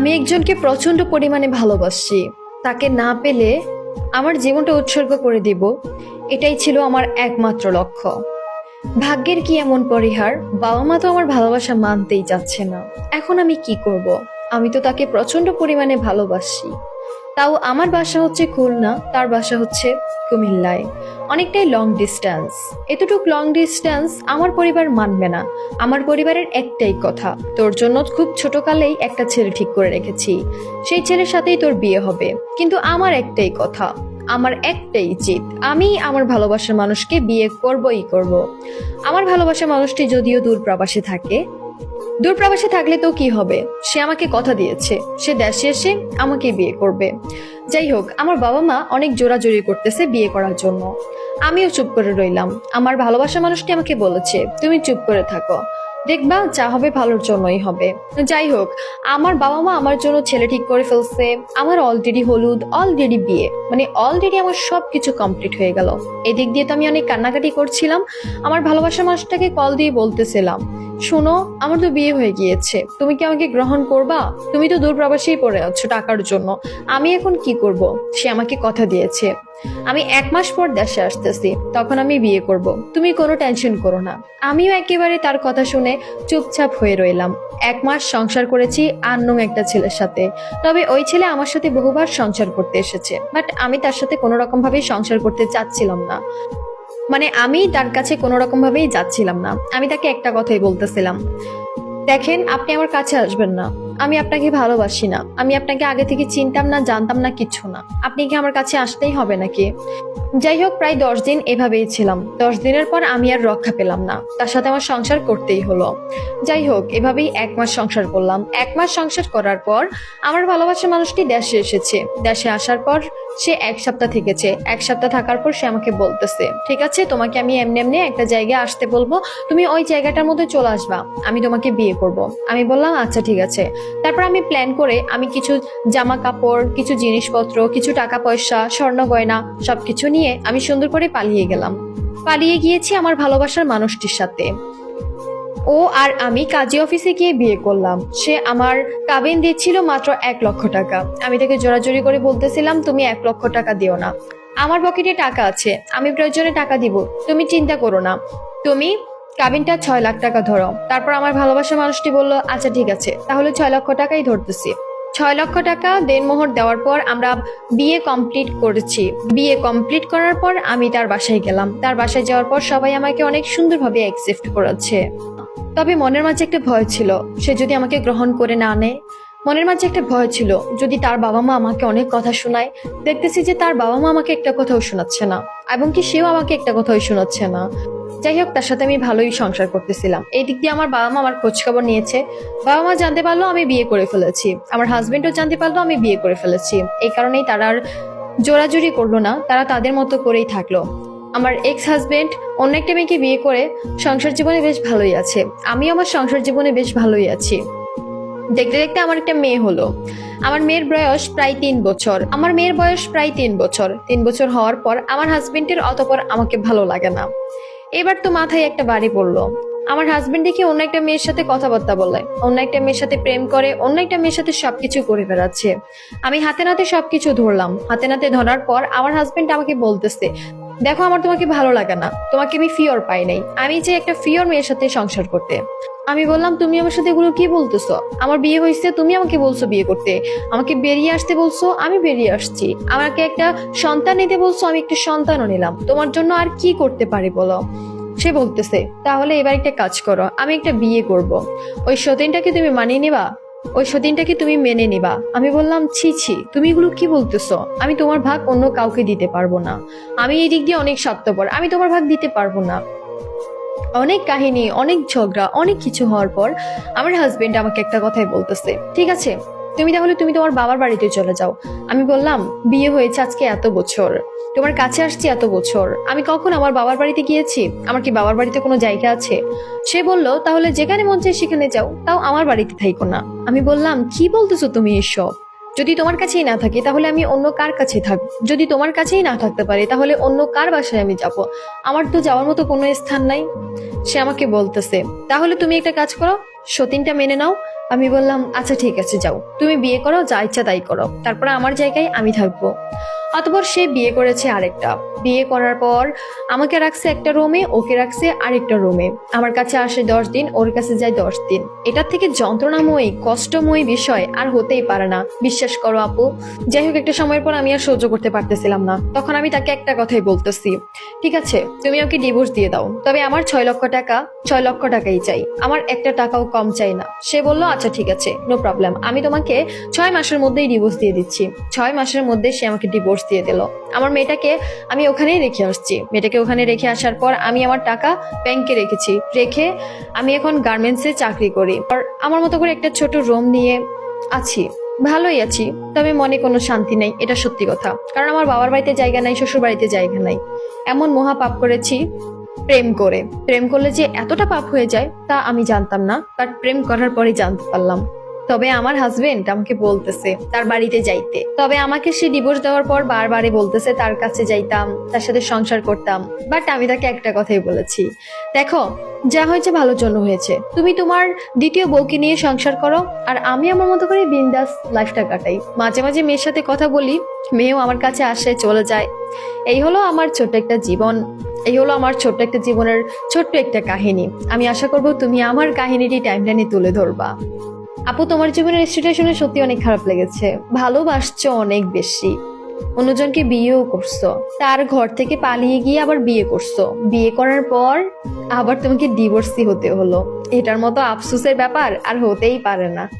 আমি একজনকে প্রচণ্ড পরিমাণে ভালোবাসি তাকে না পেলে আমার জীবনটা উৎসর্গ করে দিব। এটাই ছিল আমার একমাত্র লক্ষ্য। ভাগ্যের কি এমন পরিহার? বাবা মা তো আমার ভালোবাসা মানতেই চাচ্ছে না। এখন আমি কি করব? আমি তো তাকে প্রচণ্ড পরিমাণে ভালোবাসি। তাও আমার বাসা হচ্ছে খুলনা, তার বাসা হচ্ছে কুমিল্লায়। অনেকটাই লং ডিস্টেন্স এতটুক লং ডিস্টেন্স আমার পরিবার মানবে না। আমার পরিবারের একটাই কথা, তোর জন্য খুব ছোটকালেই একটা ছেলে ঠিক করে রেখেছি। সেই ছেলের সাথেই তোর বিয়ে হবে। কিন্তু আমার একটাই কথা, আমার একটাই জিত। আমি আমার ভালোবাসার মানুষকে বিয়ে করবই করব। আমার ভালোবাসার মানুষটি যদিও দূর প্রবাসে থাকে দূর প্রবাসে থাকলে তো কি হবে? সে আমাকে কথা দিয়েছে। সে দেশে এসে আমাকে বিয়ে করবে। যাই হোক, আমার বাবা মা অনেক জোরাজোরি করতেছে বিয়ে করার জন্য। আমিও চুপ করে রইলাম। আমার ভালোবাসা মানুষটি আমাকে বলেছে, তুমি চুপ করে থাকো। দেখবা, যা হবে ভালোর জন্যই হবে। যাই হোক, আমার বাবা মা আমার জন্য ছেলে ঠিক করে ফেলছে। আমার অলরেডি হলুদ অলরেডি বিয়ে। মানে অলরেডি আমার সব কিছু কমপ্লিট হয়ে গেল। এদিক দিয়ে তো আমি অনেক কান্নাকাটি করছিলাম। আমার ভালোবাসা মানুষটাকে কল দিয়ে বলতেছিলাম, শোনো, আমার তো বিয়ে হয়ে গিয়েছে। তুমি কি আমাকে গ্রহণ করবা? তুমি তো দূরপ্রবাসেই পড়ে আছো টাকার জন্য। আমি এখন কি করব? সে আমাকে কথা দিয়েছে। আমি এক মাস পর দেশে আসতেছি, তখন আমি বিয়ে করব। তুমি কোনো টেনশন করো না। আমিও একেবারে তার কথা শুনে চুপচাপ হয়ে রইলাম। এক মাস সংসার করেছি আন্নং একটা ছেলের সাথে। তবে ওই ছেলে আমার সাথে বহুবার সংসার করতে এসেছে। বাট আমি তার সাথে কোনো রকম ভাবেই সংসার করতে চাচ্ছিলাম না। মানে আমি তার কাছে কোনো রকম ভাবেই যাচ্ছিলাম না। আমি তাকে একটা কথাই বলতেছিলাম, দেখেন, আপনি আমার কাছে আসবেন না। আমি আপনাকে ভালোবাসি না। আমি আপনাকে আগে থেকে চিনতাম না, জানতাম না কিছু না। আপনি কি আমার কাছে আসতেই হবে নাকি? যাই হোক, প্রায় দশ দিন এভাবেই ছিলাম। দশ দিনের পর আমি আর রক্ষা পেলাম না। তার সাথে আমার সংসার করতেই হলো। যাই হোক, এভাবেই এক মাস সংসার করলাম। এক মাস সংসার করার পর আমার ভালোবাসার মানুষটি দেশে এসেছে। দেশে আসার পর সে এক সপ্তাহ থেকেছে। এক সপ্তাহ থাকার পর সে আমাকে বলতেছে, ঠিক আছে, তোমাকে আমি এমনি এমনি একটা জায়গায় আসতে বলব। তুমি ওই জায়গাটার মধ্যে চলে আসবা। আমি তোমাকে বিয়ে করব। আমি বললাম আচ্ছা ঠিক আছে। তারপর আমি প্ল্যান করে আমি কিছু জামা কাপড় কিছু জিনিসপত্র, কিছু টাকা পয়সা, স্বর্ণ গয়না সবকিছু নিয়ে আমি সুন্দর করে পালিয়ে গেলাম। পালিয়ে গিয়েছি আমার ভালোবাসার মানুষটির সাথে। ও আর আমি কাজী অফিসে গিয়ে বিয়ে করলাম। সে আমার কাবিন দিচ্ছিল মাত্র এক লক্ষ টাকা। আমি তাকে জোরাজোরি করে বলতেছিলাম, তুমি এক লক্ষ টাকা দিও না। আমার পকেটে টাকা আছে। আমি প্রয়োজনে টাকা দিব। তুমি চিন্তা করো না। তুমি কাবিনটা ছয় লাখ টাকা ধরো। তারপর আমার ভালোবাসা মানুষটি বলল আচ্ছা ঠিক আছে। তাহলে ছয় লক্ষ টাকাই ধরতেছি। ছয় লক্ষ টাকা দেনমোহর দেওয়ার পর আমরা বিয়ে কমপ্লিট করেছি। বিয়ে কমপ্লিট করার পর আমি তার বাসায় গেলাম। তার বাসায় যাওয়ার পর সবাই আমাকে অনেক সুন্দরভাবে অ্যাকসেপ্ট করেছে। তবে মনের মাঝে একটা ভয় ছিল। সে যদি আমাকে গ্রহণ করে না নেয় মনের মাঝে একটা ভয় ছিল। যদি তার বাবা মা আমাকে অনেক কথা শোনায়, দেখতেছি যে তার বাবা মা আমাকে একটা কথাও শোনাচ্ছে না। এবং কি সেও আমাকে একটা কথাও শোনাচ্ছে না। যাই হোক, তার সাথে আমি ভালোই সংসার করতেছিলাম। এই দিক দিয়ে আমার বাবা মা আমার খোঁজখবর নিয়েছে। বাবা মা জানতে পারল আমি বিয়ে করে ফেলেছি। আমার হাজবেন্ডও জানতে পারল আমি বিয়ে করে ফেলেছি। এই কারণেই তারা আর জোরাজুরি করল না। তারা তাদের মতো করেই থাকল। আমার এক্স হাজবেন্ড অন্য একটা মেয়েকে বিয়ে করে সংসার জীবনে বেশ ভালোই আছে। আমি আমার সংসার জীবনে বেশ ভালোই আছি। দেখতে দেখতে আমার একটা মেয়ে হলো। আমার মেয়ের বয়স প্রায় তিন বছর। আমার মেয়ের বয়স প্রায় তিন বছর। তিন বছর হওয়ার পর আমার হাজবেন্ডের অতপর আমাকে ভালো লাগে না। এবার তো মাথায় একটা বাড়ি পড়ল। আমার হাজবেন্ড দেখি অন্য একটা মেয়ের সাথে কথাবার্তা বলে, অন্য একটা মেয়ের সাথে প্রেম করে, অন্য একটা মেয়ের সাথে সবকিছু করে বেড়াচ্ছে। আমি হাতে নাতে সবকিছু ধরলাম। হাতে নাতে ধরার পর আমার হাজবেন্ড আমাকে বলতেছে, দেখো আমার তোমাকে ভালো লাগে না। তোমাকে আমি ফিওর পাই নাই। আমি চাই একটা ফিওর মেয়ের সাথে সংসার করতে। আমি বললাম, তুমি আমার সাথে এগুলো কি বলতেছো? আমার বিয়ে হয়েছে, তুমি আমাকে বলছো বিয়ে করতে। আমাকে বেরিয়ে আসতে বলছো, আমি বেরিয়ে আসছি। আমাকে একটা সন্তান নিতে বলছো, আমি একটা সন্তানও নিলাম। তোমার জন্য আর কি করতে পারি বলো? সে বলতেছে, তাহলে এবার একটা কাজ করো, আমি একটা বিয়ে করব। ওই সতীনটাকে তুমি মানিয়ে নিবা? ওই সতীনটাকে তুমি মেনে নিবা? আমি বললাম, ছি ছি, তুমি এগুলো কি বলতেছো? আমি তোমার ভাগ অন্য কাউকে দিতে পারব না। আমি এই দিক দিয়ে অনেক স্বার্থপর, আমি তোমার ভাগ দিতে পারব না। অনেক কাহিনী, অনেক ঝগড়া, অনেক কিছু হওয়ার পর আমার হাজবেন্ড আমাকে একটা কথাই বলতেছে, ঠিক আছে, তুমি তাহলে তুমি তোমার বাবার বাড়িতে চলে যাও। আমি বললাম, বিয়ে হয়েছে আজকে এত বছর, তোমার কাছে আসছি এত বছর, আমি কখন আমার বাবার বাড়িতে গিয়েছি? আমার কি বাবার বাড়িতে কোনো জায়গা আছে? সে বলল, তাহলে যেখানে মন চায় সেখানে যাও, তাও আমার বাড়িতে থাইকো না। আমি বললাম, কি বলতেছো তুমি এসব? যদি তোমার কাছেই না থাকে, তাহলে আমি অন্য কার কাছে থাকব যদি তোমার কাছেই না থাকতে পারে, তাহলে অন্য কার বাসায় আমি যাব? আমার তো যাওয়ার মতো কোনো স্থান নাই। সে আমাকে বলতেছে, তাহলে তুমি একটা কাজ করো, সতীনটা মেনে নাও। আমি বললাম আচ্ছা ঠিক আছে, যাও। তুমি বিয়ে করো, যা ইচ্ছা তাই করো। তারপরে আমার জায়গায় আমি থাকব। অতপর সে বিয়ে করেছে আরেকটা। বিয়ে করার পর আমাকে রাখছে একটা রুমে ওকে রাখছে আরেকটা রুমে আমার কাছে আসে দশ দিন, ওর কাছে যায় দশ দিন। এটার থেকে যন্ত্রণাময়ী, কষ্টময়ী বিষয় আর হতেই পারে না। বিশ্বাস করো আপু, যাই হোক একটা সময়ের পর আমি আর সহ্য করতে পারতেছিলাম না। তখন আমি তাকে একটা কথাই বলতেছি, ঠিক আছে, তুমি ওকে ডিভোর্স দিয়ে দাও। তবে আমার ছয় লক্ষ টাকা, ছয় লক্ষ টাকাই চাই। আমার একটা টাকাও কম চাই না। সে বলল আচ্ছা ঠিক আছে নো প্রবলেম আমি তোমাকে ছয় মাসের মধ্যেই ডিভোর্স দিয়ে দিচ্ছি। ছয় মাসের মধ্যে সে আমাকে ডিভোর্স দিয়ে দিল। আমার মেয়েটাকে আমি ওখানেই রেখে আসছি। মেয়েটাকে ওখানে রেখে আসার পর আমি আমার টাকা ব্যাংকে রেখেছি। রেখে আমি এখন গার্মেন্টসে চাকরি করি। আর আমার মতো করে একটা ছোট রুম নিয়ে আছি। ভালোই আছি, তবে মনে কোনো শান্তি নেই, এটা সত্যি কথা। কারণ আমার বাবার বাড়িতে জায়গা নাই শ্বশুর বাড়িতে জায়গা নাই। এমন মহা পাপ করেছি প্রেম করে। প্রেম করলে যে এতটা পাপ হয়ে যায়, তা আমি জানতাম না। বাট প্রেম করার পরে জানতে পারলাম। তবে আমার হাজবেন্ড আমাকে বলতেছে তার বাড়িতে যাইতে। তবে আমাকে সে ডিভোর্স দেওয়ার পর বারবারে বলতেছে তার কাছে যাইতাম, তার সাথে সংসার করতাম। বাট আমি তাকে একটা কথাই বলেছি, দেখো, যা হয়েছে ভালোর জন্য হয়েছে। তুমি তোমার দ্বিতীয় বউকে নিয়ে সংসার করো, আর আমি আমার মতো করে বিন্দাস লাইফটা কাটাই। মাঝে মাঝে মেয়ের সাথে কথা বলি, মেয়েও আমার কাছে আসে, চলে যায়। এই হলো আমার ছোট্ট একটা জীবন। এই হলো আমার ছোট্ট একটা জীবনের ছোট্ট একটা কাহিনী। আমি আশা করব তুমি আমার কাহিনীটি টাইমলাইনে তুলে ধরবা। আপু, তোমার জীবনের স্টোরিটা শুনে সত্যি অনেক খারাপ লেগেছে। ভালোবাসছো অনেক বেশি। অন্যজনকে বিয়েও করছ। তার ঘর থেকে পালিয়ে গিয়ে আবার বিয়ে করছ। বিয়ে করার পর আবার তোমাকে ডিভোর্সি হতে হলো। এটার মতো আফসোসের ব্যাপার আর হতেই পারে না।